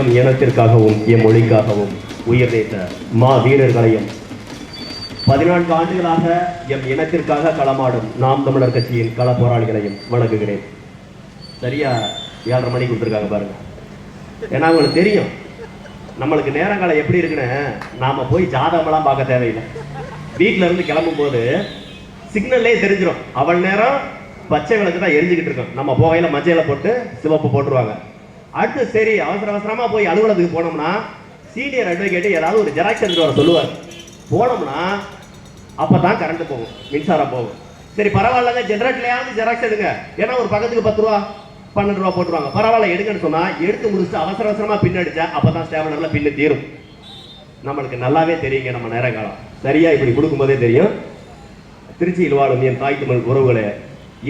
M இனத்திற்காகவும் M மொழிக்காகவும் உயிர் நீத்த மா வீரர்களையும் பதினான்கு ஆண்டுகளாக எம் இனத்திற்காக களமாடும் நாம் தமிழர் கட்சியின் கள போராளிகளையும் வணங்குகிறேன். சரியா? ஏழரை மணிக்கு கொடுத்துருக்காங்க பாருங்க. ஏன்னா அவங்களுக்கு தெரியும் நம்மளுக்கு நேரங்காலம் எப்படி இருக்குன்னு நாம போய் ஜாதகமெல்லாம் பார்க்க தேவையில்லை. வீட்டில் இருந்து கிளம்பும் போது சிக்னல்லே தெரிஞ்சிடும் அவள் நேரம் பச்சை விளக்கு தான் எரிஞ்சுக்கிட்டு இருக்கும். நம்ம போகையில மஞ்சளை போட்டு சிவப்பு போட்டுருவாங்க. அடுத்து சரி அவசர அவசரமாக போய் அலுவலகத்துக்கு போனோம்னா சீனியர் அட்வொகேட்டு ஏதாவது ஒரு ஜெராக்ஸ் எடுத்து வர சொல்லுவார். போனோம்னா அப்போ தான் கரண்ட் போகும் மின்சாரம் போகும். சரி பரவாயில்லங்க ஜெனரேட்டர்லயாவது ஜெராக்ஸ் எடுங்க. ஏன்னா ஒரு பக்கத்துக்கு பத்து ரூபா பன்னெண்டு ரூபா போட்டுருவாங்க. பரவாயில்ல எடுங்கன்னு சொன்னால் எடுத்து முடிச்சுட்டு அவசர அவசரமாக பின்னடிச்சா அப்போ தான் ஸ்டேபிளர்ல பின்னு தீரும். நம்மளுக்கு நல்லாவே தெரியுங்க நம்ம நேரங்காலம் சரியாக இப்படி கொடுக்கும்போதே தெரியும். திருச்சியில் வாழும் என் தாய் தமிழ் உறவுகளே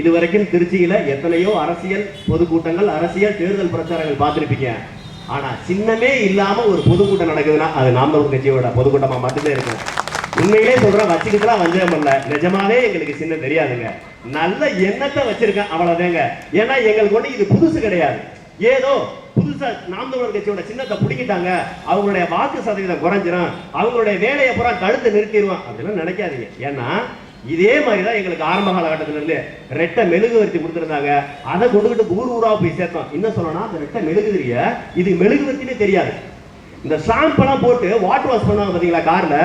இதுவரைக்கும் திருச்சியில எத்தனையோ அரசியல் பொதுக்கூட்டங்கள் அரசியல் தேர்தல் பிரச்சாரங்கள் பார்த்துருப்பீங்க. ஆனா சின்னமே இல்லாம ஒரு பொதுக்கூட்டம் நடக்குதுன்னா அது நாம் தமிழ் கட்சியோட பொதுக்கூட்டமா மட்டும்தான் இருக்கும். உண்மையிலே சொல்றேன் வச்சுக்கிட்டுலாம் வஞ்சகம் பண்ணல நிஜமாவே எங்களுக்கு சின்ன தெரியாதுங்க. நல்ல எண்ணத்தை வச்சிருக்கேன் அவ்வளவுதாங்க. ஏன்னா எங்களுக்கு ஒண்ணு இது புதுசு கிடையாது. ஏதோ புதுசா நாம் தமிழர் கட்சியோட சின்னத்தை பிடிக்கிட்டாங்க அவங்களுடைய வாக்கு சதவீதம் குறைஞ்சிரும். அவங்களுடைய வேலையை பூரா தடுத்து நிறுத்திடுவோம் அப்படின்னு நினைக்காதீங்க. ஏன்னா இதே மாதிரி தான் எங்களுக்கு ஆரம்ப காலகட்டத்துல இருந்து ரெட்டை மெழுகுவர்த்தி கொடுத்துருந்தாங்க. அதை கொடுத்துட்டு ஊர் ஊரா போய் சேர்த்தோம். என்ன சொல்லணும்னா அந்த ரெட்டை மெழுகுதிரிய இது மெழுகுவர்த்தினே தெரியாது. இந்த ஷாம்பெல்லாம் போட்டு வாட்டர் வாஷ் பண்ணுவாங்க பார்த்தீங்களா காரில்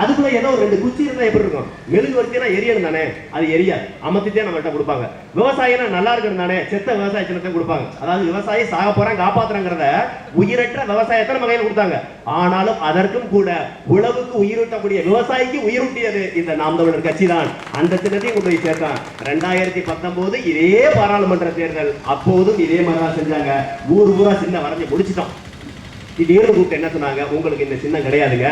அதுக்குள்ள ஏதோ ஒரு ரெண்டு குச்சி இருந்தால் எப்படி இருக்கும்? மெழுகு வர்த்தினா எரியணும் தானே? அது எரியாது. அமர்த்திட்டே நம்மள்கிட்ட கொடுப்பாங்க. விவசாயம்னா நல்லா இருக்கணும் தானே? செத்த விவசாய சின்னத்தை கொடுப்பாங்க. அதாவது விவசாயி சாக போகிறான் காப்பாத்துறாங்கிறத உயிரற்ற விவசாயத்தை நம்ம கையில் கொடுத்தாங்க. ஆனாலும் அதற்கும் கூட உழவுக்கு உயிரூட்டக்கூடிய விவசாயிக்கு உயிரூட்டியது இந்த நாம் தமிழர் கட்சி தான் அந்த சின்னத்தையும் கொண்டு போய் சேர்த்தான். ரெண்டாயிரத்தி பத்தொன்பது இதே பாராளுமன்ற தேர்தல். அப்போதும் இதே மாதிரி தான் செஞ்சாங்க. ஊர் ஊரா சின்ன வரைஞ்சி முடிச்சிட்டோம். திடீர்னு கூப்பிட்டு என்ன சொன்னாங்க? உங்களுக்கு இந்த சின்னம் கிடையாதுங்க.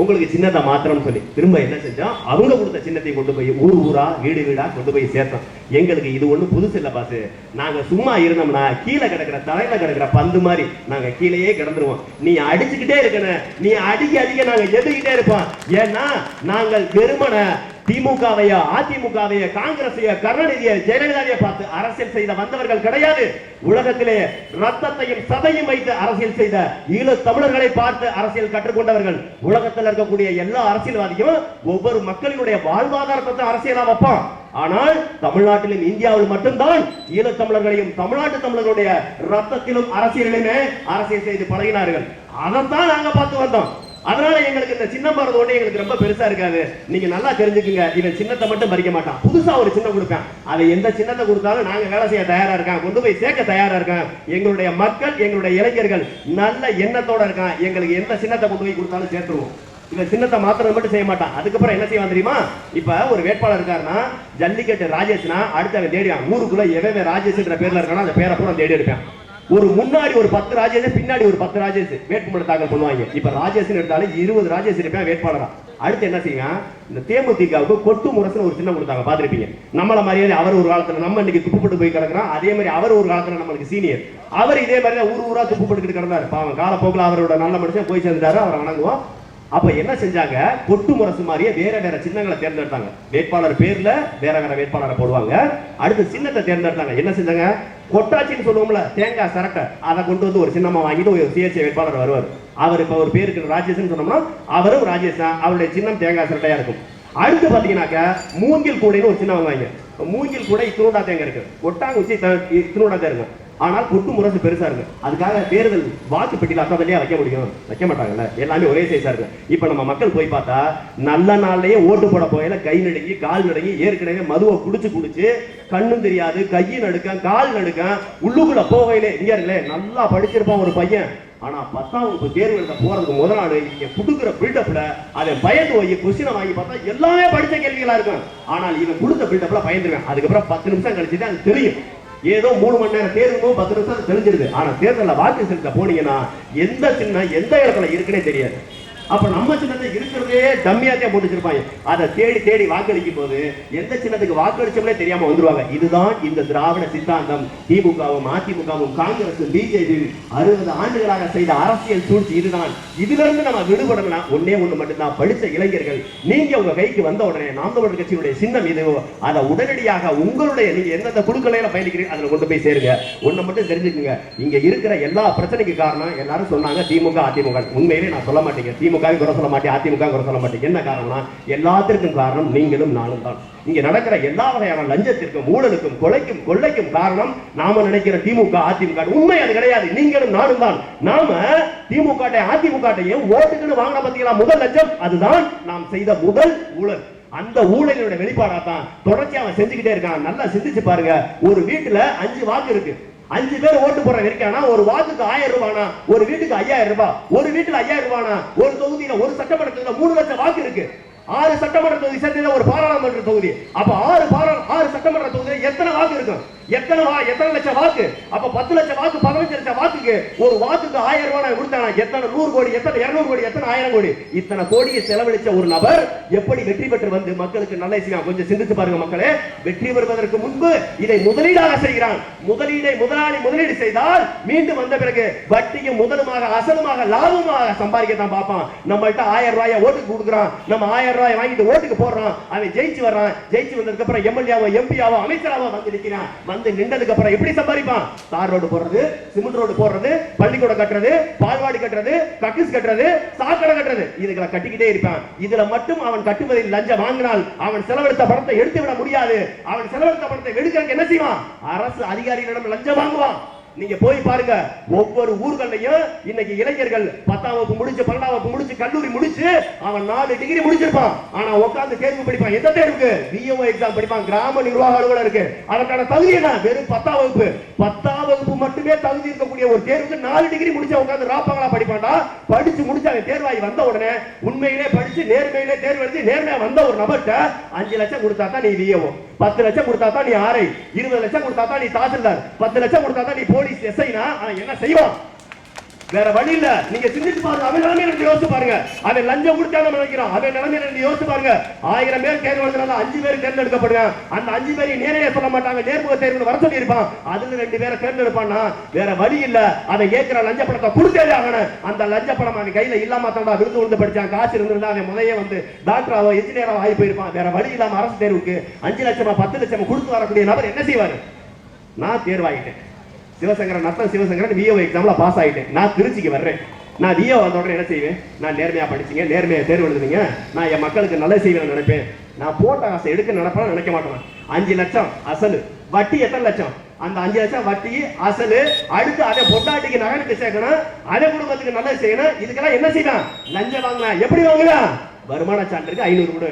உங்களுக்கு சின்னத்தை மாத்திரம் சொல்லி. திரும்ப என்ன செஞ்சோம்? அவங்க கொடுத்த சின்னத்தை கொண்டு போய் ஊர் ஊரா வீடு வீடா கொண்டு போய் சேர்த்தோம். எங்களுக்கு இது ஒண்ணு புதுசு இல்லை பாசு. நாங்க சும்மா இருந்தோம்னா கீழே கிடக்குற தலையில கிடக்குற பந்து மாதிரி நாங்க கீழேயே கிடந்துருவோம். நீ அடிச்சுக்கிட்டே இருக்கணும். நீ அடிக்க அடிக்க நாங்க எதுக்கிட்டே இருப்போம். ஏன்னா நாங்கள் வெறுமனை திமுகவையோ அதிமுகவையோ காங்கிரஸையோ கருணாநிதியை ஜெயலலிதாவையோ பார்த்து அரசியல் செய்த வந்தவர்கள் கிடையாது. உலகத்திலே ரத்தத்தையும் சதையும் வைத்து அரசியல் செய்த ஈழ தமிழர்களை பார்த்து அரசியல் கற்றுக்கொண்டவர்கள் உலகத்தில் இருக்கக்கூடிய எல்லா அரசியல்வாதியும் ஒவ்வொரு மக்களினுடைய வாழ்வாதாரத்தை அரசியலா வைப்பான். ஆனால் தமிழ்நாட்டிலும் இந்தியாவில் மட்டும்தான் ஈழத் தமிழர்களையும் தமிழ்நாட்டு தமிழர்களுடைய ரத்தத்திலும் அரசியலிலுமே அரசியல் செய்து பழகினார்கள். அதைத்தான் நாங்க பார்த்து வந்தோம். அதனால எங்களுக்கு இந்த சின்னம் போறது ஒண்ணு எங்களுக்கு ரொம்ப பெருசா இருக்காது. நீங்க நல்லா தெரிஞ்சுக்கங்க. இவன் சின்னத்தை மட்டும் பறிக்க மாட்டான். புதுசா ஒரு சின்னம் கொடுப்பேன். அதை எந்த சின்னத்தை கொடுத்தாலும் நாங்க வேலை செய்ய தயாரா இருக்கான். கொண்டு போய் சேர்க்க தயாரா இருக்கான். எங்களுடைய மக்கள் எங்களுடைய இளைஞர்கள் நல்ல எண்ணத்தோட இருக்கான். எங்களுக்கு எந்த சின்னத்தை கொண்டு போய் கொடுத்தாலும் சேர்த்துருவோம். இவன் சின்னத்தை மாத்திரம் மட்டும் செய்ய மாட்டான். அதுக்கப்புறம் என்ன செய்வான் தெரியுமா? இப்ப ஒரு வேட்பாளர் இருக்காருன்னா ஜல்லிக்கட்டு ராஜேஷ்னா அடுத்த அவன் தேடிவான் ஊருக்குள்ள எவன் ராஜேஷ்ன்ற பேர்ல இருக்கானோ அந்த பேரை பூரா தேடி எடுப்பான் ஒரு முன்னாடி ஒரு பத்து ராஜேஷ் பின்னாடி ஒரு பத்து ராஜேஷ் வேட்புமனு தாக்கல் பண்ணுவாங்க. இப்ப ராஜேஷ் எடுத்தாலும் இருபது ராஜேஷ் இருப்பேன் வேட்பாளரா. அடுத்து என்ன செய்யும் இந்த தேமுதிகவுக்கு கொட்டு முரசுன்னு ஒரு சின்ன கொடுத்தாங்க. பாத்திருப்பீங்க நம்மள மாதிரியே அவர் ஒரு காலத்துல நம்ம இன்னைக்கு துப்புப்பட்டு போய் கிடக்குறோம் அதே மாதிரி அவர் ஒரு காலத்துல நம்மளுக்கு சீனியர். அவர் இதே மாதிரி ஊர் ஊரா துப்புப்பட்டுக்கிட்டு கிடந்தாரு. பாவம் காலப்போக்கில் அவரோட நல்ல மனுஷன் போய் சேர்ந்தாரு அவரை வணங்குவோம். அப்ப என்ன செஞ்சாங்க? பொட்டு முரசு மாதிரியே வேற வேற சின்னங்களை தேர்ந்தெடுத்தாங்க. வேட்பாளர் பேர்ல வேற வேற வேட்பாளரை போடுவாங்க. அடுத்து சின்னத்தை தேர்ந்தெடுத்தாங்க. என்ன செஞ்சாங்க? கொட்டாச்சின்னு சொல்லுவோம்ல தேங்காய் சரட்டை அதை கொண்டு வந்து ஒரு சின்னமா வாங்கிட்டு ஒரு சிஎஸ்சி வேட்பாளர் வருவார். அவர் இப்ப ஒரு பேருக்கு ராஜேஷ்னு சொன்னோம்னா அவரும் ராஜேஷ் தான். அவருடைய சின்னம் தேங்காய் சரட்டையா இருக்கும். அடுத்து பாத்தீங்கன்னாக்க மூங்கில் கூடைன்னு ஒரு சின்னம் வாங்குவாங்க மூங்கில் கூட இத்தினோடா தேங்காய் இருக்கு. ஒட்டாங்குச்சி த- இத்தினோடா தான் இருக்கும் ஆனால் குட்டு முரசு பெருசா இருக்கு. அதுக்காக தேர்தல் வாக்கு பெட்டியில் அசாதலையா வைக்க முடியும். வைக்க மாட்டாங்கல்ல. எல்லாமே ஒரே சைஸா இருக்கு. இப்ப நம்ம மக்கள் போய் பார்த்தா நல்ல நாள்லயே ஓட்டு போட போயில கை நடுங்கி கால் நடுங்கி ஏற்கனவே மதுவை குடிச்சு குடிச்சு கண்ணும் தெரியாது கையும் நடுக்கம் கால் நடுக்கம் உள்ளுக்குள்ள போகையிலே இங்க இருக்கலே நல்லா படிச்சிருப்பான் ஒரு பையன். ஆனா பத்தாம் வகுப்பு தேர்வு எழுத போறதுக்கு முதல் நாள் நீங்க கொடுக்குற பில்டப்ல அதை பயந்து போய் கொஸ்டினை வாங்கி பார்த்தா எல்லாமே படித்த கேள்விகளா இருக்கும். ஆனால் இவன் கொடுத்த பில்டப்ல பயந்துருவேன். அதுக்கப்புறம் பத்து நிமிஷம் கழிச்சு தான் அது தெரியும். ஏதோ மூணு மணி நேரம் தேர்வுமோ பத்து நிமிஷம் தெரிஞ்சிருது. ஆனா தேர்தலில் வாக்கு செலுத்த போனீங்கன்னா எந்த சின்ன எந்த இடத்துல இருக்குன்னே தெரியாது. அப்ப நம்ம சின்னத்தை இருக்கிறதே டம்மியாத்தே போட்டு வச்சிருப்பாங்க. அதை தேடி தேடி வாக்களிக்கும் போது எந்த சின்னத்துக்கு வாக்களிச்சோம்னே தெரியாம வந்துருவாங்க. இதுதான் இந்த திராவிட சித்தாந்தம். திமுகவும் அதிமுகவும் காங்கிரஸ் பிஜேபி அறுபது ஆண்டுகளாக செய்த அரசியல் சூழ்ச்சி இதுதான். இதுல இருந்து நம்ம விடுபடலாம் ஒன்னே ஒண்ணு மட்டும்தான். படித்த இளைஞர்கள் நீங்க உங்க கைக்கு வந்த உடனே நாம் தமிழர் கட்சியினுடைய சின்னம் இது அதை உடனடியாக உங்களுடைய நீங்க எந்தெந்த குழுக்களையில பயணிக்கிறீங்க அதுல கொண்டு போய் சேருங்க. ஒண்ணு மட்டும் தெரிஞ்சுக்குங்க. இங்க இருக்கிற எல்லா பிரச்சனைக்கு காரணம் எல்லாரும் சொன்னாங்க திமுக அதிமுக. உண்மையிலே நான் சொல்ல மாட்டேங்க. திமுக திமுகவையும் குறை சொல்ல மாட்டேன் அதிமுக குறை சொல்ல மாட்டேன். என்ன காரணம்னா எல்லாத்திற்கும் காரணம் நீங்களும் நானும் தான். இங்க நடக்கிற எல்லா வகையான லஞ்சத்திற்கும் ஊழலுக்கும் கொலைக்கும் கொள்ளைக்கும் காரணம் நாம நினைக்கிற திமுக அதிமுக. உண்மை அது கிடையாது. நீங்களும் நானும் தான். நாம திமுக அதிமுக ஓட்டுக்குன்னு வாங்கின பத்தீங்களா? முதல் லஞ்சம். அதுதான் நாம் செய்த முதல் ஊழல். அந்த ஊழலோட வெளிப்பாடா தான் தொடர்ச்சி அவன் செஞ்சுக்கிட்டே இருக்கான். நல்லா சிந்திச்சு பாருங்க. ஒரு வீட்டுல அஞ்சு வாக்கு இருக்கு. அஞ்சு பேர் ஓட்டு போற இருக்கானா ஒரு வாக்குக்கு ஆயிரம் ரூபானா? ஒரு வீட்டுக்கு ஐயாயிரம் ரூபாய் ஒரு வீட்டுல ஐயாயிரம் ரூபானா? ஒரு தொகுதியில ஒரு சட்டமன்ற தொகுதியில மூணு லட்சம் வாக்கு இருக்கு. ஆறு சட்டமன்ற தொகுதி சேர்த்து ஒரு பாராளுமன்ற தொகுதி. அப்ப ஆறு பாரா ஆறு சட்டமன்ற தொகுதியில் எத்தனை வாக்கு இருக்கும் எத்தனை வா எத்தனை லட்சம் வாக்கு? அப்ப பத்து லட்சம் வாக்கு பதினஞ்சு லட்சம் வாக்குக்கு ஒரு வாக்குக்கு ஆயிரம் ரூபாய் கொடுத்தாங்க எத்தனை நூறு கோடி எத்தனை இருநூறு கோடி எத்தனை ஆயிரம் கோடி? இத்தனை கோடியை செலவழிச்ச ஒரு நபர் எப்படி வெற்றி பெற்று வந்து மக்களுக்கு நல்ல செய்யலாம் கொஞ்சம் சிந்தித்து பாருங்க மக்களே. வெற்றி பெறுவதற்கு முன்பு இதை முதலீடாக செய்கிறான். முதலீடை முதலாளி முதலீடு செய்தால் மீண்டும் வந்த பிறகு வட்டியும் முதலுமாக அசலுமாக லாபமாக சம்பாதிக்க தான் பார்ப்பான். நம்மள்ட்ட ஆயிரம் ரூபாய் ஓட்டுக்கு கொடுக்குறான். நம்ம ஆயிரம் ரூபாய் வாங்கிட்டு ஓட்டுக்கு போடுறான். அவன் ஜெயிச்சு வர்றான். ஜெயிச்சு வந்ததுக்கு அப்புறம் எம்எல்ஏவோ எம்பியாவோ அமைச்சராவோ வந்து நிற்கிறான் வந்து நின்றதுக்கு அப்புறம் எப்படி சம்பாதிப்பான்? தார் ரோடு போடுறது சிமெண்ட் ரோடு போடுறது பள்ளிக்கூடம் கட்டுறது பால்வாடி கட்டுறது கக்கிஸ் கட்டுறது சாக்கடை கட்டுறது. இதுகளை கட்டிக்கிட்டே இருப்பான். இதுல மட்டும் அவன் கட்டுவதில் லஞ்சம் வாங்கினால் அவன் செலவழித்த பணத்தை எடுத்து விட முடியாது. அவன் செலவழித்த பணத்தை எடுக்கிறதுக்கு என்ன செய்வான்? அரசு அதிகாரிகளிடம் லஞ்சம் வாங்குவான். நீங்க போய் பாருங்க ஒவ்வொரு ஊர்களையும் இன்னைக்கு இளைஞர்கள் பத்தாம் வகுப்பு முடிச்சு பன்னெண்டாம் வகுப்பு முடிச்சு கல்லூரி முடிச்சு அவன் நாலு டிகிரி முடிச்சிருப்பான். ஆனா உட்காந்து தேர்வு படிப்பான். எந்த தேர்வுக்கு? பிஓ எக்ஸாம் படிப்பான். கிராம நிர்வாக அலுவலர் இருக்கு. அதற்கான தகுதி என்ன? வெறும் பத்தாம் வகுப்பு. பத்தாம் வகுப்பு மட்டுமே தகுதி இருக்கக்கூடிய ஒரு தேர்வுக்கு நாலு டிகிரி முடிச்சு உட்காந்து ராப்பாங்களா படிப்பான்டா. படிச்சு முடிச்சு அவன் தேர்வாகி வந்த உடனே உண்மையிலே படிச்சு நேர்மையிலே தேர்வு எழுதி நேர்மையா வந்த ஒரு நபர்கிட்ட அஞ்சு லட்சம் கொடுத்தா தான் நீ விஏஓ பத்து லட்சம் கொடுத்தா தான் நீ ஆரை இருபது லட்சம் கொடுத்தா தான் நீ தாசில்தார். பத்து லட்சம் கொடுத்தா தான் நீ போலீஸ் எஸ்ஐனா என்ன செய்வான்? வேற வழி இல்ல. நீங்க சிந்திச்சு பாருங்க. அவன் நிலைமையில இருந்து யோசிச்சு பாருங்க. அவன் லஞ்சம் கொடுத்தா நம்ம நினைக்கிறோம். அவன் நிலைமையில இருந்து யோசிச்சு பாருங்க. ஆயிரம் பேர் தேர்வு எழுதுனால அஞ்சு பேர் தேர்ந்தெடுக்கப்படுங்க. அந்த அஞ்சு பேரை நேரடியா சொல்ல மாட்டாங்க. நேர்முக தேர்வு வர சொல்லி இருப்பான் அதுல ரெண்டு பேரை தேர்ந்தெடுப்பான்னா வேற வழி இல்ல. அவன் ஏற்கிற லஞ்ச பணத்தை கொடுத்தே ஆகணும். அந்த லஞ்ச பணம் அவன் கையில இல்லாம தாண்டா விருது விழுந்து படிச்சான். காசு இருந்திருந்தா அவன் முதல்ல வந்து டாக்டராவோ இன்ஜினியராவோ ஆகி போயிருப்பான். வேற வழி இல்லாம அரசு தேர்வுக்கு அஞ்சு லட்சமா பத்து லட்சமா கொடுத்து வரக்கூடிய நபர் என்ன செய்வாரு? நான் தேர்வாயிட்டேன். சிவசங்கரன் நத்தம் சிவசங்கரன் விஓ எக்ஸாம்ல பாஸ் ஆகிட்டேன் நான் திருச்சிக்கு வர்றேன். நான் விஓ வந்த உடனே என்ன செய்வேன்? நான் நேர்மையாக படிச்சிங்க நேர்மையாக தேர்வு எழுதுனீங்க நான் என் மக்களுக்கு நல்ல செய்வேன் நினைப்பேன் நான் போட்ட ஆசை எடுக்க நினைப்பேன் நினைக்க மாட்டேன். அஞ்சு லட்சம் அசலு. வட்டி எத்தனை லட்சம்? அந்த அஞ்சு லட்சம் வட்டி அசலு அடுத்து அதை பொட்டாட்டிக்கு நகனுக்கு சேர்க்கணும் அதே குடும்பத்துக்கு நல்லது செய்யணும். இதுக்கெல்லாம் என்ன செய்யலாம்? லஞ்சம் வாங்கலாம். எப்படி வாங்கலாம்? வருமான சான்றுக்கு ஐநூறு கொடு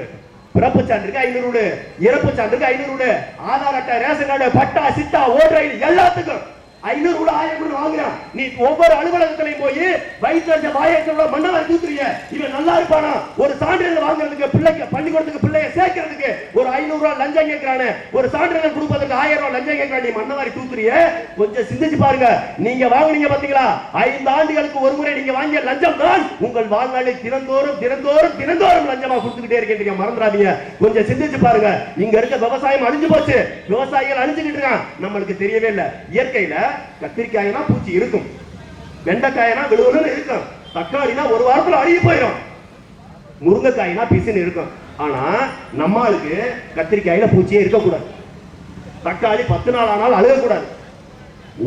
பிறப்பு சான்றுக்கு ஐநூறு கொடு இறப்பு சான்றுக்கு ஐநூறு கொடு ஆதார் அட்டை ration card patta chitta voter ID எல்லாத்துக்கும். ஐநூறு கூட ஆயிரம் கூட வாங்குறான். நீ ஒவ்வொரு அலுவலகத்திலையும் போய் வயிற்று வச்ச வாயத்துல மண்ணவரை தூத்துறீங்க இவன் நல்லா இருப்பானா? ஒரு சான்றிதழ் வாங்குறதுக்கு பிள்ளைக்கு பள்ளிக்கூடத்துக்கு பிள்ளைய சேர்க்கறதுக்கு ஒரு ஐநூறு ரூபாய் லஞ்சம் கேட்கிறானே. ஒரு சான்றிதழ் கொடுப்பதற்கு ஆயிரம் ரூபாய் லஞ்சம் கேட்கிறான். நீ மண்ணவாரி தூத்துறிய கொஞ்சம் சிந்திச்சு பாருங்க. நீங்க வாங்குனீங்க பாத்தீங்களா? ஐந்து ஆண்டுகளுக்கு ஒரு முறை நீங்க வாங்கிய லஞ்சம் தான் உங்கள் வாழ்நாளில் தினந்தோறும் தினந்தோறும் தினந்தோறும் லஞ்சமா கொடுத்துக்கிட்டே இருக்கீங்க மறந்துடாதீங்க. கொஞ்சம் சிந்திச்சு பாருங்க. இங்க இருக்க விவசாயம் அழிஞ்சு போச்சு. விவசாயிகள் அழிஞ்சுக்கிட்டு இருக்கான் நம்மளுக்கு தெரியவே இல்லை. இயற்கையில கத்திரிக்காய்னா பூச்சி இருக்கும். வெண்டைக்காய்னா விழுவுன்னு இருக்கும். தக்காளினா ஒரு வாரத்துல அழுகி போயிடும் முருங்கைக்காய்னா பிசுன்னு இருக்கும். ஆனா நம்மளுக்கு கத்திரிக்காயில பூச்சியே இருக்கக்கூடாது. தக்காளி பத்து நாள் ஆனாலும் அழுகக்கூடாது.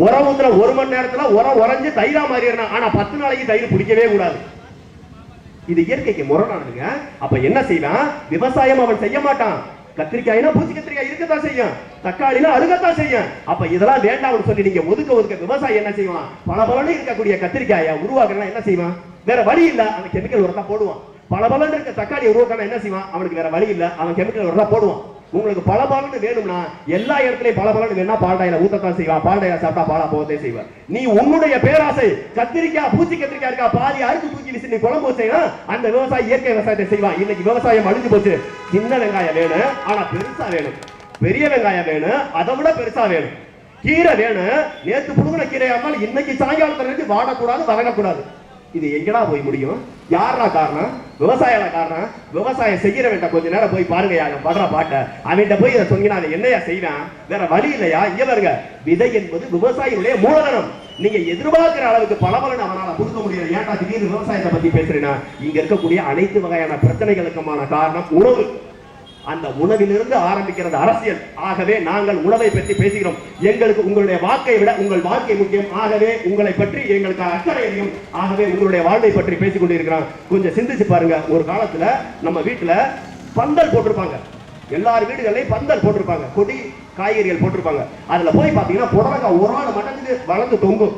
உரம் ஊத்துற ஒரு மணி நேரத்துல உரம் உறைஞ்சு தயிரா மாறிடணும். ஆனா பத்து நாளைக்கு தயிர் பிடிக்கவே கூடாது. இது இயற்கைக்கு முரணானதுங்க. அப்ப என்ன செய்யலாம் விவசாயம் அவன் செய்ய மாட்டான். கத்திரிக்காய்னா பூச்சி கத்திரிக்காய் இருக்கத்தான் செய்யும். தக்காளினா அழுகத்தான் செய்யும். அப்ப இதெல்லாம் வேண்டாம்னு சொல்லி நீங்க ஒதுக்க ஒதுக்க விவசாயி என்ன செய்வான்? பல பலன்னு இருக்கக்கூடிய கத்திரிக்காயை உருவாக்குறா என்ன செய்வான்? வேற வழி இல்ல அந்த கெமிக்கல் உரத்தா போடுவான். பல பலன்னு இருக்க தக்காளி உருவாக்காம என்ன செய்வான்? அவனுக்கு வேற வழி இல்ல அவன் கெமிக்கல் உரத்தா போடுவான். உங்களுக்கு பல பலன்னு வேணும்னா எல்லா இடத்துலயும் பல பலன் வேணா பால்டாயில ஊத்தத்தான் செய்வான் பால்டாயில சாப்பிட்டா பாலா போகத்தே செய்வான் நீ உன்னுடைய பேராசை கத்திரிக்காய் பூச்சி கத்திரிக்காய் இருக்கா பாதி அறுத்து தூக்கி வீசி நீ குழம்பு வச்சீங்கன்னா அந்த விவசாயி இயற்கை விவசாயத்தை செய்வான் இன்னைக்கு விவசாயம் அழிஞ்சு போச்சு. சின்ன வெங்காயம் வேணும் ஆனா பெருசா வேணும். பெரிய வெங்காயம் வேணும் அதை விட பெருசா வேணும். கீரை வேணும். நேத்து புழுங்கின கீரையா இருந்தாலும் இன்னைக்கு சாயங்காலத்துல இருந்து வாடக்கூடாது வதங்கக்கூடாது. இது எங்கடா போய் முடியும்? யாரா காரணம்? விவசாயில காரணம்? விவசாயம் செய்யறவன்ட்ட கொஞ்ச நேரம் போய் பாருங்க அவன் படுற பாட்டை. அவன்கிட்ட போய் இதை சொன்னா என்னையா செய்வான்? வேற வழி இல்லையா? இங்க பாருங்க விதை என்பது விவசாயியுடைய மூலதனம். நீங்க எதிர்பார்க்கிற அளவுக்கு பலபலன் அவனால கொடுக்க முடியாது ஏன்டா திடீர்னு விவசாயத்தை பத்தி பேசுறேன்னா இங்க இருக்கக்கூடிய அனைத்து வகையான பிரச்சனைகளுக்குமான காரணம் உணவு. அந்த உணவிலிருந்து ஆரம்பிக்கிறது அரசியல். ஆகவே நாங்கள் உணவை பற்றி பேசுகிறோம். எங்களுக்கு உங்களுடைய வாக்கை விட உங்கள் வாழ்க்கை முக்கியம். ஆகவே உங்களை பற்றி எங்களுக்கு அக்கறை அதிகம். ஆகவே உங்களுடைய வாழ்வை பற்றி பேசிக் கொண்டிருக்கிறோம் கொஞ்சம் சிந்திச்சு பாருங்க. ஒரு காலத்துல நம்ம வீட்டுல பந்தல் போட்டிருப்பாங்க. எல்லார் வீடுகளையும் பந்தல் போட்டிருப்பாங்க. கொடி காய்கறிகள் போட்டிருப்பாங்க. அதுல போய் பாத்தீங்கன்னா புடலங்காய் ஒரு ஆள் மட்டத்துக்கு வளர்ந்து தொங்கும்.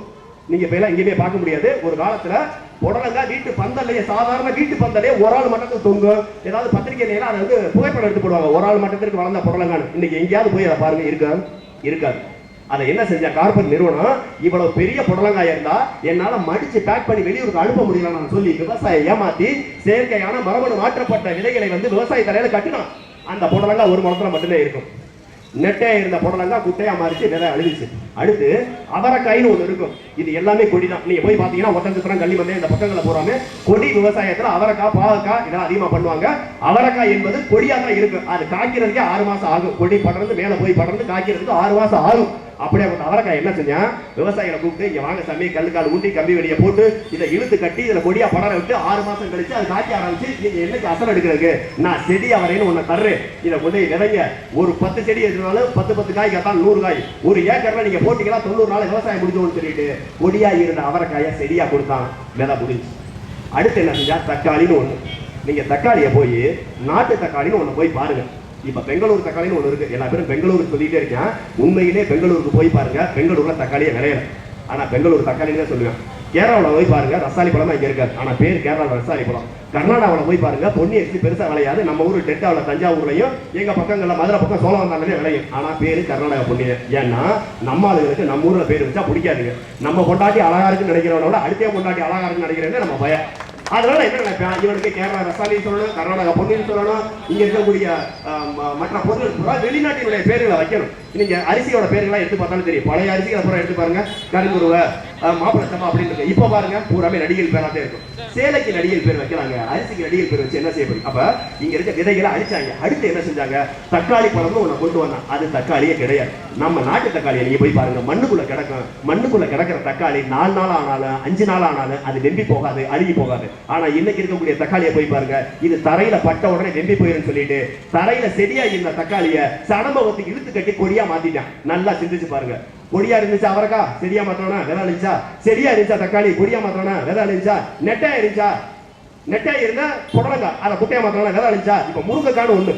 நீங்க இப்ப எல்லாம் எங்கேயுமே பார்க்க முடியாது. ஒரு காலத்துல புடலங்காய் வீட்டு பந்தல்லையே சாதாரண வீட்டு பந்தலே ஒரு ஆள் மட்டத்துக்கு தொங்கும் ஏதாவது பத்திரிகையில அதை வந்து புகைப்படம் எடுத்து போடுவாங்க. ஒரு ஆள் மட்டத்திற்கு வளர்ந்த புடலங்கான்னு இன்னைக்கு எங்கேயாவது போய் அதை பாருங்க இருக்கா? இருக்காது. அதை என்ன செஞ்ச கார்பரேட் நிறுவனம் இவ்வளவு பெரிய புடலங்காய் இருந்தா என்னால மடிச்சு பேக் பண்ணி வெளியூருக்கு அனுப்ப முடியல நான் சொல்லி விவசாயம் ஏமாத்தி செயற்கையான மரபணு மாற்றப்பட்ட விதைகளை வந்து விவசாய தலையில கட்டினான். அந்த புடலங்காய் ஒரு மரத்துல மட்டுமே இருக்கும். நெட்டையா இருந்த புடலங்காய் குட்டையா மாறிச்சு நிறைய அழுகிச்சு அடுத்து அவரைக்காய்னு ஒன்று இருக்கும். இது எல்லாமே கொடி தான் நீங்க போய் பாத்தீங்கன்னா ஒட்டன்சுத்திரம் கள்ளி வந்து இந்த பக்கங்களை போறாம கொடி விவசாயத்துல அவரைக்காய் பாவக்காய் இதெல்லாம் அதிகமா பண்ணுவாங்க. அவரைக்காய் என்பது கொடியா தான் இருக்கு அது காய்க்கிறதுக்கே ஆறு மாசம் ஆகும். கொடி படர்ந்து மேல போய் படர்ந்து காய்க்கிறதுக்கு ஆறு மாசம் ஆகும். அப்படியே அவன் அவரைக்காய் என்ன செஞ்சான் விவசாயிகளை கூப்பிட்டு இங்க வாங்க சாமி கல்லுக்கால் ஊட்டி கம்பி வெடியை போட்டு இதை இழுத்து கட்டி இதுல கொடியா படர விட்டு ஆறு மாசம் கழிச்சு அது காய்க்க ஆரம்பிச்சு நீங்க என்னைக்கு அசல் எடுக்கிறதுக்கு? நான் செடி அவரைன்னு ஒண்ணு தர்றேன். இதை கொண்டு போய் விதைங்க. ஒரு பத்து செடி எடுத்தாலும் பத்து பத்து காய் கேட்டால் நூறு காய். ஒரு ஏக்கர்ல நீங்க போட்டீங்கன்னா தொண்ணூறு நாள் விவசாயம் முடிஞ்சோன்னு சொல்லிட்டு கொடியா இருந்த அவரைக்காயை செடியா கொடுத்தான். விதை முடிஞ்சு அடுத்து என்ன செஞ்சா? தக்காளின்னு ஒண்ணு. நீங்க தக்காளியை போய் நாட்டு தக்காளின்னு ஒண்ணு போய் பாருங்க. இப்ப பெங்களூர் தக்காளின்னு ஒண்ணு இருக்கு. எல்லா பேரும் பெங்களூருக்கு சொல்லிட்டே இருக்கேன். உண்மையிலே பெங்களூருக்கு போய் பாருங்க. பெங்களூர்ல தக்காளியே விளையல. ஆனா பெங்களூர் தக்காளின்னு தான் சொல்லுவேன். கேரளாவில் போய் பாருங்க. ரசாலி பழம் தான் இங்க இருக்காது ஆனா பேர் கேரளா ரசாலி பழம். கர்நாடகாவில் போய் பாருங்க. பொன்னி அரிசி பெருசா விளையாது. நம்ம ஊர் டெல்டாவில் தஞ்சாவூர்லையும் எங்க பக்கங்கள்ல மதுரை பக்கம் சோழவந்தாலே விளையும். ஆனா பேர் கர்நாடகா பொன்னி. ஏன்னா நம்ம ஆளுகளுக்கு நம்ம ஊர்ல பேர் வச்சா பிடிக்காதுங்க. நம்ம பொண்டாட்டி அழகா இருக்குன்னு நினைக்கிறவனோட அடுத்த பொண்டாட்டி அழகா இருக்குன்னு நினைக்கிறவங்க நம்ம பயம். அதனால என்ன நினைப்பேன்? இவனுக்கு கேரளா ரசாலி சொல்லணும் கர்நாடகா பொன்னின்னு சொல்லணும் இங்க இருக்கக்கூடிய ம- மற்ற பொருள் பூரா வெளிநாட்டினுடைய பேர்களை வைக்கணும். நீங்க அரிசியோட பேர்களை எடுத்து பார்த்தாலும் தெரியும். பழைய அரிசிகளை பூரா எடுத்து பாருங்க. கருங்குருவை மாப்பிள சம்பா அப்படின்னு இப்ப பாருங்க பூராமே நடிகர் பேராத்தே இருக்கும். சேலைக்கு நடிகர் பேர் வைக்கிறாங்க. அரிசிக்கு நடிகர் பேர் வச்சு என்ன செய்யப்படும் அப்ப இங்க இருக்க விதைகளை அழிச்சாங்க. அடுத்து என்ன செஞ்சாங்க? தக்காளி பழம்னு ஒண்ணு கொண்டு வந்தான். அது தக்காளியே கிடையாது. நம்ம நாட்டு தக்காளியை நீங்க போய் பாருங்க மண்ணுக்குள்ள கிடக்கும். மண்ணுக்குள்ள கிடக்கிற தக்காளி நாலு நாள் ஆனாலும் அஞ்சு நாள் ஆனாலும் அது வெம்பி போகாது அழுகி போகாது. ஆனா இன்னைக்கு இருக்கக்கூடிய தக்காளியை போய் பாருங்க இது தரையில பட்ட உடனே வெம்பி போயிருன்னு சொல்லிட்டு தரையில செடியா இருந்த தக்காளிய சடம்பவத்துக்கு இழுத்து கட்டி கொடியா மாத்திட்டான். நல்லா சிந்திச்சு பாருங்க. கொடியா இருந்துச்சா அவரக்கா? செடியா மாத்தோனா விதை அழிஞ்சா? செடியா இருந்துச்சா தக்காளி? கொடியா மாத்தோனா விதை அழிஞ்சா? நெட்டா இருந்துச்சா? நெட்டா இருந்தா புடலங்காய் அதை குட்டையா மாத்தோனா விதை அழிச்சா இப்ப முருங்கைக்கான்னு ஒண்ணு.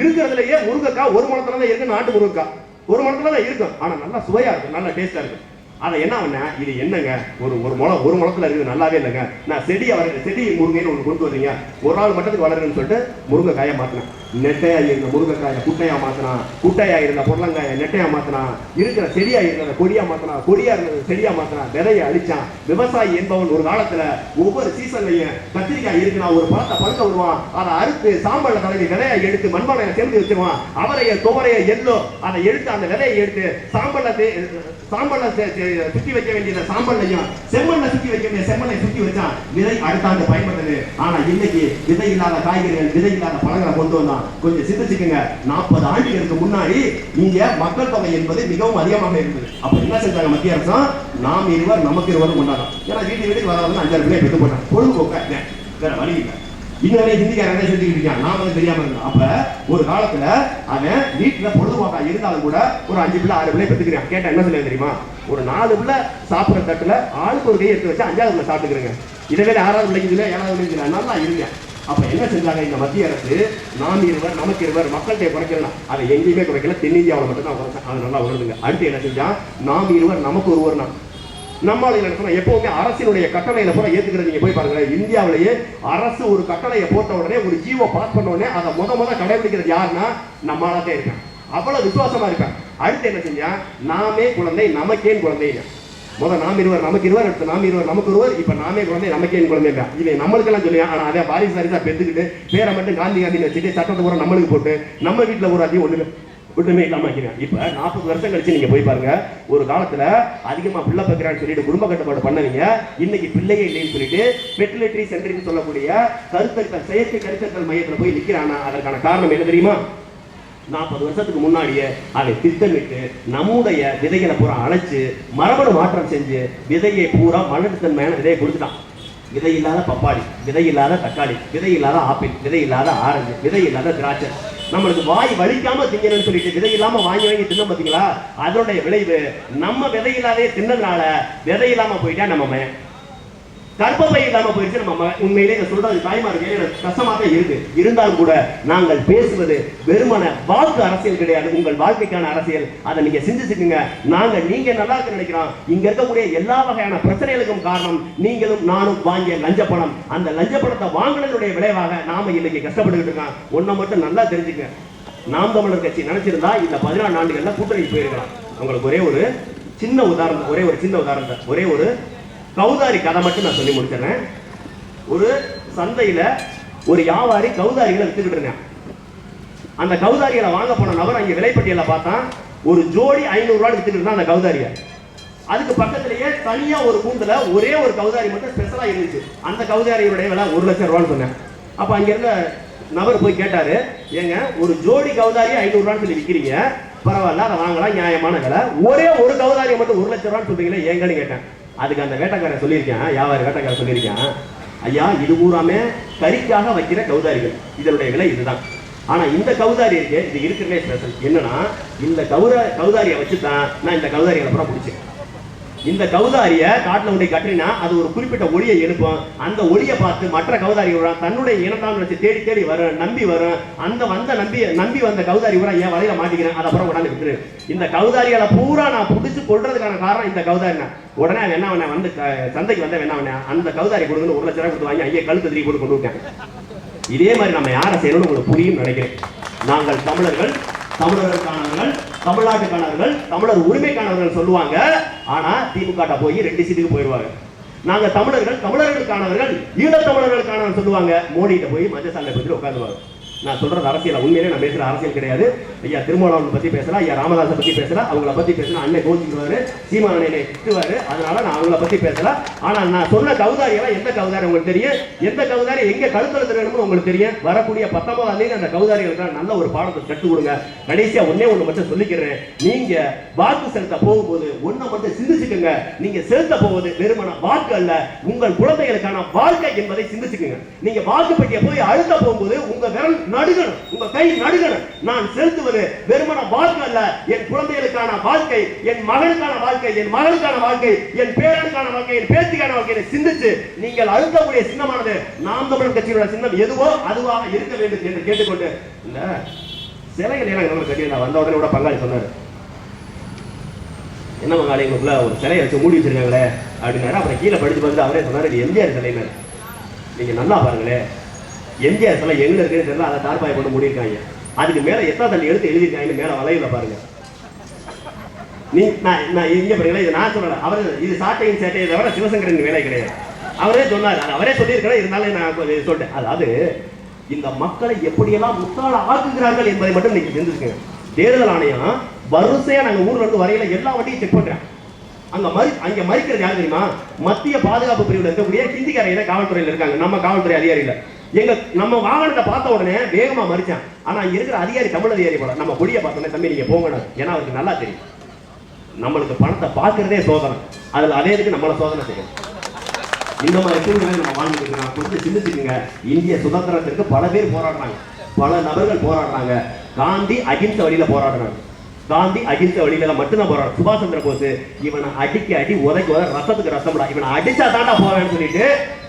இருக்கிறதுலயே முருங்கைக்காய் ஒரு மரத்துல தான் இருக்கு நாட்டு முருங்கைக்கா ஒரு மரத்துல தான் இருக்கும். ஆனா நல்லா சுவையா இருக்கும் நல்லா டேஸ்டா இருக்கும். அதை என்ன பண்ண? இது என்னங்க? ஒரு ஒரு முளம் ஒரு முளத்துல இருக்குது நல்லாவே இல்லைங்க. நான் செடியை வர செடி முருங்கைன்னு ஒன்று கொண்டு வந்தீங்க. ஒரு நாள் மட்டத்துக்கு வளருன்னு சொல்லிட்டு முருங்கைக்காயை மாட்டினேன் நெட்டையா இருந்த முருங்கைக்காயை குட்டையா மாத்தினா குட்டையா இருந்த புடலங்காயை நெட்டையா மாத்தினா இருக்கிற செடியா இருந்தத கொடியா மாத்தினா கொடியா இருந்தது செடியா மாத்தினா விதையை அழிச்சான். விவசாயி என்பவன் ஒரு காலத்துல ஒவ்வொரு சீசன்லையும் கத்திரிக்காய் இருக்குன்னா ஒரு பழத்தை பழுக்க வருவான் அதை அறுத்து சாம்பல்ல தலைவி விதையை எடுத்து மண்பானையை சேர்ந்து வச்சிருவான். அவரைய துவரைய எல்லோ அதை எடுத்து அந்த விதையை எடுத்து சாம்பல்ல தே- சாம்பல்ல சுத்தி வைக்க வேண்டிய சாம்பல்லையும் செம்மண்ணை சுத்தி வைக்க வேண்டிய செம்மண்ணை சுத்தி வச்சான். விதை அடுத்த ஆண்டு பயன்பட்டது. ஆனா இன்னைக்கு விதை இல்லாத காய்கறிகள் விதை இல்லாத பழங்களை கொண்டு வந்தான். கொஞ்சம் சிந்திச்சுக்கங்க. நாற்பது ஆண்டுகளுக்கு முன்னாடி இங்க மக்கள் தொகை என்பது மிகவும் அதிகமாக இருந்தது. அப்ப என்ன செஞ்சாங்க மத்திய அரசு? நாம் இருவர் நமக்கு இருவரும் கொண்டாடும் ஏன்னா வீட்டு வீட்டுக்கு வராதுன்னு அஞ்சாறு பிள்ளை பெற்று போட்டாங்க பொழுதுபோக்கா வேற வழி இல்லை. இன்னொரு ஹிந்திக்காரன் என்ன செஞ்சுக்கிட்டு இருக்கான் நாம தெரியாம இருந்தோம் அப்ப ஒரு காலத்துல அவன் வீட்டுல பொழுதுபோக்கா இருந்தாலும் கூட ஒரு அஞ்சு பிள்ளை ஆறு பிள்ளை பெற்றுக்கிறான். கேட்டா என்ன சொல்ல தெரியுமா? ஒரு நாலு பிள்ளை சாப்பிடுற தட்டுல ஆளுக்கு ஒரு கை எடுத்து வச்சு அஞ்சாவது பிள்ளை சாப்பிட்டுக்கிறேங்க. இதே ஆறாவது பிள்ளைக்கு இல்லை ஏழாவது பிள்ளைக்கு நல்லா இருக்கேன் அப்போ என்ன செஞ்சாங்க? இந்த மத்திய அரசு நாம் இருவர் நமக்கு இருவர் மக்கள்கிட்ட குறைக்கலாம் அதை எங்கேயுமே குறைக்கல. தென்னிந்தியாவில் மட்டும் தான் குறைச்சேன் அது நல்லா உணர்ந்துங்க அடுத்து என்ன செஞ்சால் நாம் இருவர் நமக்கு ஒருவர்னா. நம்மால என்ன சொன்னால் எப்பவுமே அரசினுடைய கட்டளையில பூரா ஏத்துக்கிறது நீங்க போய் பாருங்க இந்தியாவிலேயே அரசு ஒரு கட்டளையை போட்ட உடனே ஒரு ஜீவோ பாஸ் பண்ண உடனே அதை முத முத கடைபிடிக்கிறது யாருன்னா நம்மளால தான் இருக்கேன் அவ்வளவு விசுவாசமா இருப்பேன் அடுத்து என்ன செஞ்சா நாமே குழந்தை நமக்கேன் குழந்தைங்க. முதல் நாம் இருவர் நமக்கு இருவர் அடுத்து நாம் இருவர் நமக்கு ஒருவர். இப்போ நாமே குழந்தை நமக்கே குழந்தை இல்லை இதை நம்மளுக்கெல்லாம் சொல்லுவேன் ஆனால் அதே வாரிசு வாரிசா பெற்றுக்கிட்டு பேரை மட்டும் காந்தி காந்தின்னு வச்சுட்டு சட்டத்தை பூரா நம்மளுக்கு போட்டு நம்ம வீட்டில் ஒரு அதிகம் ஒன்று ஒன்றுமே இல்லாம இப்போ நாற்பது வருஷம் கழிச்சு நீங்கள் போய் பாருங்க ஒரு காலத்தில் அதிகமாக பிள்ளை பார்க்குறான்னு சொல்லிட்டு குடும்ப கட்டுப்பாடு பண்ணவங்க. இன்னைக்கு பிள்ளையே இல்லைன்னு சொல்லிட்டு ஃபெர்டிலிட்டி சென்டர்னு சொல்லக்கூடிய கருத்தர்கள் செயற்கை கருத்தர்கள் மையத்தில் போய் நிற்கிறானா அதற்கான காரணம் என்ன தெரியுமா? நாற்பது வருஷத்துக்கு முன்னாடியே அதை திட்டமிட்டு நம்முடைய விதைகளை பூரா அழைச்சு மரபணு மாற்றம் செஞ்சு விதையை பூரா மலட்டுத்தன்மையான விதையை கொடுத்துட்டான். விதை இல்லாத பப்பாளி விதை இல்லாத தக்காளி விதை இல்லாத ஆப்பிள் விதை இல்லாத ஆரஞ்சு விதை இல்லாத திராட்சை. நம்மளுக்கு வாய் வலிக்காம திங்கணும்னு சொல்லிட்டு விதை இல்லாம வாங்கி வாங்கி தின்ன பாத்தீங்களா? அதனுடைய விளைவு நம்ம விதை இல்லாதே தின்னதுனால விதை இல்லாம போயிட்டா நம்ம கர்ப்பப்பை இல்லாம போயிடுச்சு. நம்ம உண்மையிலே இதை சொல்றது தாய்மாருக்கு எனக்கு கஷ்டமா தான் இருக்கு. இருந்தாலும் கூட நாங்கள் பேசுவது வெறுமன வாக்கு அரசியல் கிடையாது. உங்கள் வாழ்க்கைக்கான அரசியல். அதை நீங்க சிந்திச்சுக்கோங்க. நாங்க நீங்க நல்லா இருக்க நினைக்கிறோம். இங்க இருக்கக்கூடிய எல்லா வகையான பிரச்சனைகளுக்கும் காரணம் நீங்களும் நானும் வாங்கிய லஞ்ச பணம் அந்த லஞ்ச பணத்தை வாங்கினதுடைய விளைவாக நாம இன்னைக்கு கஷ்டப்பட்டுக்கிட்டு இருக்கோம். ஒன்றை மட்டும் நல்லா தெரிஞ்சுங்க நாம் தமிழர் கட்சி நினைச்சிருந்தா இந்த பதினாலு ஆண்டுகள்ல கூட்டணி போயிருக்கலாம். உங்களுக்கு ஒரே ஒரு சின்ன உதாரணம் ஒரே ஒரு சின்ன உதாரணத்தை ஒரே ஒரு கௌதாரி கதை மட்டும் நான் சொல்லி முடிச்சிடறேன். ஒரு சந்தையில ஒரு வியாபாரி கௌதாரிகளை வித்துக்கிட்டு இருந்தேன் அந்த கௌதாரிகளை வாங்க போன நபர் அங்கே விலைப்பட்டியல பார்த்தா ஒரு ஜோடி ஐநூறு வித்துக்கிட்டு இருந்தான் அந்த கௌதாரியை. அதுக்கு பக்கத்திலேயே தனியா ஒரு கூண்டுல ஒரே ஒரு கௌதாரி மட்டும் ஸ்பெஷலா இருந்துச்சு. அந்த கௌதாரியுடைய விலை ஒரு லட்சம் ரூபான்னு சொன்னேன். அப்ப அங்க இருந்த நபர் போய் கேட்டாரு ஏங்க ஒரு ஜோடி கௌதாரி ஐநூறுரூவான்னு சொல்லி விற்கிறீங்க பரவாயில்ல அதை வாங்கலாம் நியாயமான விலை. ஒரே ஒரு கௌதாரியை மட்டும் ஒரு லட்சம் ரூபான்னு சொல்றீங்களே ஏங்கன்னு கேட்டேன். அதுக்கு அந்த வேட்டக்காரன் சொல்லியிருக்கேன் வியாபாரி வேட்டக்காரன் சொல்லியிருக்கேன் ஐயா இது பூராமே கறிக்காக வைக்கிற கௌதாரிகள் இதனுடைய விலை இதுதான். ஆனா இந்த கௌதாரி இருக்கு இது இருக்கிறதே ஸ்பெஷல் என்னன்னா இந்த கௌர கௌதாரியை வச்சு தான் நான் இந்த கௌதாரிகளை அப்புறம் பிடிச்சேன் இந்த கௌதாரிய காட்டில் ஒன்றை கட்டினா அது ஒரு குறிப்பிட்ட ஒளியை எழுப்பும். அந்த ஒளியை பார்த்து மற்ற கௌதாரி உரம் தன்னுடைய இனத்தான் வச்சு தேடி தேடி வரும் நம்பி வரும். அந்த வந்த நம்பி நம்பி வந்த கௌதாரி உரம் ஏன் வலையில மாட்டிக்கிறேன். அதை அப்புறம் உடனே விட்டுரு. இந்த கௌதாரிகளை பூரா நான் பிடிச்சி கொள்றதுக்கான காரணம் இந்த கௌதாரி உடனே அவன் என்ன பண்ண வந்து க- சந்தைக்கு வந்த என்ன பண்ண அந்த கௌதாரி கொடுங்கன்னு ஒரு லட்ச ரூபாய் கொடுத்து வாங்கி ஐயா கழுத்து திரி போட்டு கொண்டு விட்டேன் இதே மாதிரி நம்ம யாரை செய்யணும்னு உங்களுக்கு புரியும் நினைக்கிறேன். நாங்கள் தமிழர்கள் தமிழர்களுக்கானவர்கள் தமிழ்நாட்டுக்கானவர்கள் தமிழர் உரிமைக்கானவர்கள் சொல்லுவாங்க. ஆனா திமுக போய் ரெண்டு சீட்டுக்கு போயிடுவாங்க நாங்க தமிழர்கள் தமிழர்களுக்கானவர்கள் ஈழத்தமிழர்களுக்கானவர்கள் சொல்லுவாங்க. மோடிகிட்ட போய் மஞ்சள் பத்தி உட்காந்துவாங்க நான் சொல்றது அரசியல் உண்மையிலே நான் பேசுற அரசியல் கிடையாது. ஐயா திருமாவளவன் பத்தி பேசலாம் ஐயா ராமதாஸை பத்தி பேசலாம் அவங்கள பத்தி பேசலாம் அண்ணன் கோச்சிக்குவாரு சீமா அண்ணனை திட்டுவாரு. அதனால நான் அவங்கள பத்தி பேசலாம் ஆனா நான் சொன்ன கவுதாரியெல்லாம் எல்லாம் எந்த கவுதாரி உங்களுக்கு தெரியும்? எந்த கவுதாரி எங்க கழுத்துல திருடணும்னு உங்களுக்கு தெரியும். வரக்கூடிய பத்தொன்பதாம் தேதி அந்த கௌதாரிகளுக்கு நல்ல ஒரு பாடத்தை கற்றுக் கொடுங்க. கடைசியா ஒண்ணே ஒண்ணு மட்டும் சொல்லிக்கிறேன். நீங்க வாக்கு செலுத்த போகும்போது ஒன்றை மட்டும் சிந்திச்சுக்கோங்க. நீங்க செலுத்த போவது வெறுமன வாக்கு அல்ல. உங்கள் குழந்தைகளுக்கான வாழ்க்கை என்பதை சிந்திச்சுக்கோங்க. நீங்க வாக்கு பெட்டியை போய் அழுத்த போகும்போது உங்க விரல் நடுகணும். உங்க கை நடுகணும். நான் செலுத்துவது வெறுமன வாழ்க்கை அல்ல. என் குழந்தைகளுக்கான வாழ்க்கை என் மகனுக்கான வாழ்க்கை என் மகளுக்கான வாழ்க்கை என் பேரனுக்கான வாழ்க்கை என் பேத்திக்கான வாழ்க்கையை சிந்திச்சு நீங்கள் அழுத்தக்கூடிய சின்னமானது நாம் தமிழர் கட்சியோட சின்னம் எதுவோ அதுவாக இருக்க வேண்டும் என்று கேட்டுக்கொண்டு இல்ல சிலைகள் ஏன்னா நம்ம நான் வந்த உடனே கூட பங்காளி சொன்னாரு. என்ன மங்காளி உங்களுக்குள்ள ஒரு சிலையை வச்சு மூடி வச்சிருக்காங்களே அப்படின்னாரு. அப்புறம் கீழே படிச்சு வந்து அவரே சொன்னாரு எம்ஜிஆர் சிலைன்னு நீங்க நல்லா பாருங்களேன் எம்ஜிஆர் சிலை எங்க இருக்குன்னு தெரியல அதை தார்பாய் போட்டு மூடியிருக்காங்க. அதுக்கு மேல எத்தனை தண்ணி எடுத்து எழுதியிருக்காங்கன்னு மேல வலையில பாருங்க. நீ நான் நான் இங்க பாருங்களேன் இது நான் சொல்லலை. அவர் இது சாட்டையின் சேட்டையை தவிர சிவசங்கரன் வேலை கிடையாது. அவரே சொன்னார் அவரே சொல்லியிருக்கிறேன் இருந்தாலும் நான் சொல்லிட்டேன். அதாவது இந்த மக்களை எப்படியெல்லாம் முத்தாள ஆக்குகிறார்கள் என்பதை மட்டும் நீங்க தெரிஞ்சுக்கங்க. தேர்தல் ஆணையம் வரிசையா நாங்க ஊர்ல இருந்து வரையில எல்லா வண்டியும் செக் பண்றேன். அங்க மறு அங்க மறிக்கிறது யாரு தெரியுமா? மத்திய பாதுகாப்பு பிரிவுல இருக்கக்கூடிய ஹிந்திக்காரையில காவல்துறையில இருக்காங்க. நம்ம காவல்துறை அதிகாரிகள். எங்க நம்ம வாகனத்தை பார்த்த உடனே வேகமா மறிச்சான். ஆனா இருக்கிற அதிகாரி தமிழ் அதிகாரி போல நம்ம கொடியை பார்த்தோன்னே தம்பி நீங்க போங்கன்னு ஏன்னா அவருக்கு நல்லா தெரியும். நம்மளுக்கு பணத்தை பார்க்கறதே சோதனை. அதுல அதே இதுக்கு நம்மள சோதனை செய்யும். இந்த மாதிரி சூழ்நிலை நம்ம வாழ்ந்துட்டு நான் கொஞ்சம் சிந்திச்சுக்கோங்க. இந்திய சுதந்திரத்திற்கு பல பேர் போராடுறாங்க. பல நபர்கள் போராடுறாங்க. காந்தி அகிம்ச வழியில போராடுறாங்க காந்தி அகிம்சை வழியில மட்டும்தான் போராடுறாங்க சுபாஷ் சந்திர போஸ் இவனை அடிக்க அடி உதைக்கு உத ரசத்துக்கு ரசம்டா இவனை அடிச்சா தாண்டா போவேன்னு சொல்லிட்டு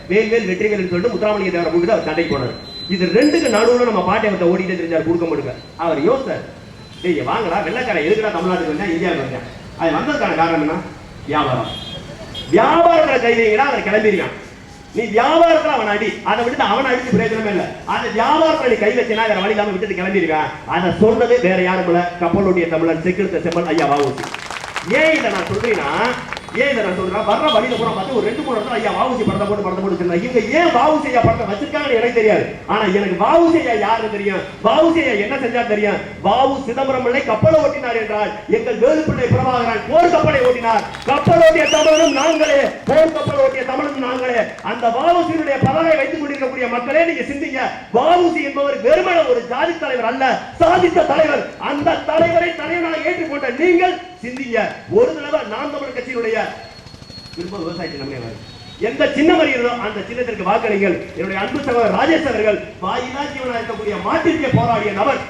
வேல்வேல் வெற்றிவேல் சொல்லிட்டு முத்துராமலிங்க தேவரை கூட்டிட்டு அவர் சண்டைக்கு போனார். இது ரெண்டுக்கு நடுவில் நம்ம பாட்டி அவர்கிட்ட ஓடிட்டு தெரிஞ்சார் கொடுக்க முடுக்க அவர் யோசித்தார் டேய் வாங்கடா வெள்ளக்காரன் எதுக்குடா தமிழ்நாட்டுக்கு வந்தேன் இந்தியாவுக்கு வந்தேன் அது வந்ததுக்கான காரணம் என்ன? வியாபாரம். வியாபாரத்தில் கை அவர் கிளம்பிடுவான். கிளம்பிருக்கான் நீ வியாபாரத்துல அவன் அடி. அதை விட்டு அவன் அடிச்சு பிரயோஜனமே இல்ல. அந்த வியாபாரத்துல நீ கை வச்சினா வேற வழி இல்லாம விட்டுட்டு கிளம்பிருக்கான் அதை சொன்னது வேற யாரும் இல்ல. கப்பலுடைய தமிழன் செக்கிருத்த செம்மன் ஐயா வாவுசி ஏன் இதை நான் சொல்றேன்னா ஏன் இதை நான் சொல்றேன் வர்ற வழியில போன பார்த்து ஒரு ரெண்டு மூணு இடத்துல ஐயா வாவுசி படத்தை போட்டு படத்தை போட்டு வச்சிருந்தாங்க. இவங்க ஏன் வாவுசி ஐயா படத்தை வச்சிருக்காங்கன்னு எனக்கு தெரியாது. ஆனா எனக்கு வாவுசி ஐயா யாருன்னு தெரியும். வாவுசி ஐயா என்ன செஞ்சா தெரியும். வாவு சிதம்பரம் பிள்ளை கப்பலை ஓட்டினார் என்றால் எங்கள் வேலுப்பிள்ளை பிரபாகரன் போர் கப்பலை ஓட்டினார். கப்பல் ஓட்டிய தமிழனும் நாங்களே போர் கப்பல் ஓட்டிய தமிழும் நாங்களே. அந்த வாவுசியினுடைய பதவியை வைத்துக் கொண்டிருக்கக்கூடிய மக்களே நீங்க சிந்திங்க. வாவுசி என்பவர் வெறுமன ஒரு ஜாதி தலைவர் அல்ல சாதித்த தலைவர். அந்த தலைவரை தலைவராக ஏற்றுக்கொண்ட நீங்கள் சிந்திங்க ஒரு தடவை நாம் தமிழர் கட்சியினுடைய விருப்ப விவசாயத்தை நம்பினவர் எந்த சின்னம் வருகிறதோ அந்த சின்னத்திற்கு வாக்களிங்கள். என்னுடைய அன்பு சகோதரர் ராஜேஷ் அவர்கள் வாயிலா ஜீவனா இருக்கக்கூடிய மாட்டிற்கே போராடிய நபர்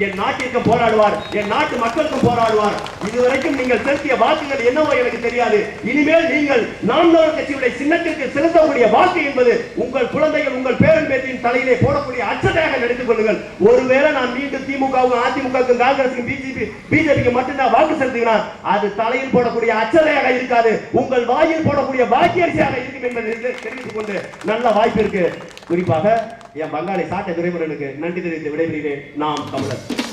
என் நாட்டிற்கும் போராடுவார் என் நாட்டு மக்களுக்கும் போராடுவார். இதுவரைக்கும் நீங்கள் செலுத்திய வாக்குகள் என்னவோ எனக்கு தெரியாது. இனிமேல் நீங்கள் நாம் கட்சியுடைய சின்னத்திற்கு செலுத்தக்கூடிய வாக்கு என்பது உங்கள் குழந்தைகள் உங்கள் பேரன் பேத்தியின் தலையிலே போடக்கூடிய அச்சத்தையாக நினைத்துக் கொள்ளுங்கள். ஒருவேளை நான் மீண்டும் திமுகவும் அதிமுகவுக்கும் காங்கிரசுக்கும் பிஜேபி பிஜேபிக்கு மட்டும்தான் வாக்கு செலுத்தினா அது தலையில் போடக்கூடிய அச்சதையாக இருக்காது. உங்கள் வாயில் போடக்கூடிய வாக்கியரிசியாக இருக்கும் என்பதை தெரிவித்துக் கொண்டு நல்ல வாய்ப்பு இருக்கு. குறிப்பாக என் பங்காளி சாட்டை துரைமுருகனுக்கு நன்றி தெரிவித்து விடைபெறுகிறேன். நாம் தமிழர்.